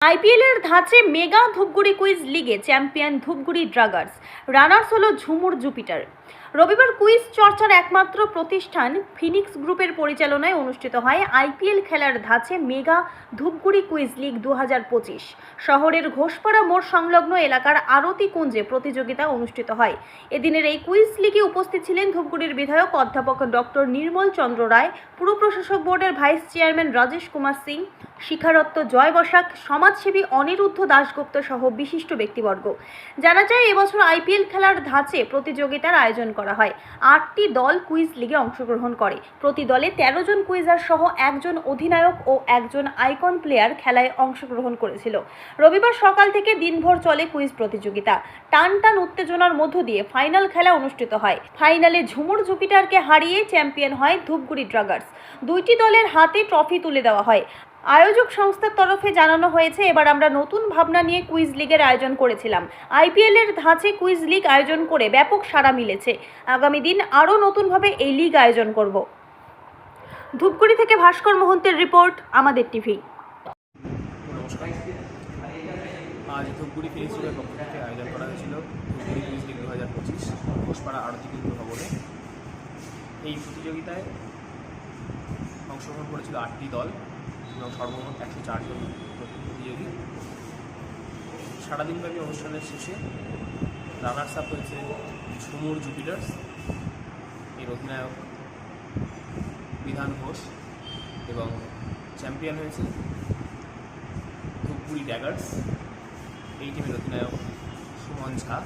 আইপিএলের ধাঁচে mega Dhupguri quiz লিগে চ্যাম্পিয়ন ধূপগুড়ি ড্রাগার্স। রানার্স হলো ঝুমুর জুপিটার। রবিবার কুইজ চর্চার একমাত্র প্রতিষ্ঠান ফিনিক্স গ্রুপের পরিচালনায় অনুষ্ঠিত হয় আইপিএল খেলার ধাঁচে মেগা ধূপগুড়ি কুইজ লিগ দু হাজার পঁচিশ। শহরের ঘোষপাড়া মোড় সংলগ্ন এলাকার আরতি কুঞ্জে প্রতিযোগিতা অনুষ্ঠিত হয়। এদিনের এই কুইজ লিগে উপস্থিত ছিলেন ধূপগুড়ির বিধায়ক অধ্যাপক ডক্টর নির্মল চন্দ্র রায়, পুর প্রশাসক বোর্ডের ভাইস চেয়ারম্যান রাজেশ কুমার সিং, শিখারত্ত জয় বসাক, সমাজসেবী অনিরুদ্ধ দাশগুপ্ত সহ বিশিষ্ট ব্যক্তিবর্গ। জানা যায়, এবছর আইপিএল খেলার ধাঁচে প্রতিযোগিতার আয়োজন করা হয়। আটটি দল কুইজ লিগে অংশগ্রহণ করে। প্রতি দলে তেরো জন কুইজার সহ একজন অধিনায়ক ও একজন আইকন প্লেয়ার খেলায় অংশগ্রহণ করেছিল। রবিবার সকাল থেকে দিনভর চলে কুইজ প্রতিযোগিতা। টান টান উত্তেজনার মধ্য দিয়ে ফাইনাল খেলা অনুষ্ঠিত হয়। ফাইনালে ঝুমুর জুপিটারকে হারিয়ে চ্যাম্পিয়ন হয় ধূপগুড়ি ড্রাগার্স দুইটি দলের হাতে ট্রফি তুলে দেওয়া হয়। আয়োজক সংস্থার তরফে জানানো হয়েছে, এবার আমরা নতুন ভাবনা নিয়ে কুইজ লিগের আয়োজন করেছিলাম। আইপিএল এর ধাঁচে কুইজ লিগ আয়োজন করে ব্যাপক সাড়া মিলেছে। আগামী দিন আরও নতুনভাবে এই লিগ আয়োজন করব। ধূপগুড়ি থেকে ভাস্কর মোহন্তের রিপোর্ট, আমাদের টিভি। আজ ধূপগুড়ি ফিনিক্সের পক্ষ থেকে আয়োজন করা হয়েছিল ধূপগুড়ি কুইজ লিগ দু হাজার পঁচিশ ঘোষপাড়া আরতি কিন্তু ভবনে এই প্রতিযোগিতায় অংশগ্রহণ করেছিল আটটি দল। এবং সর্বমোট একশো চারজন প্রতিযোগী সারাদিনব্যাপী অনুষ্ঠানের শেষে রানার্স আপ হয়েছে ঝুমুর জুপিটার্স, এর অধিনায়ক বিধান ঘোষ এবং চ্যাম্পিয়ন হয়েছে ধূপগুড়ি ড্যাগার্স। এই টিমের অধিনায়ক সুমন ঝা।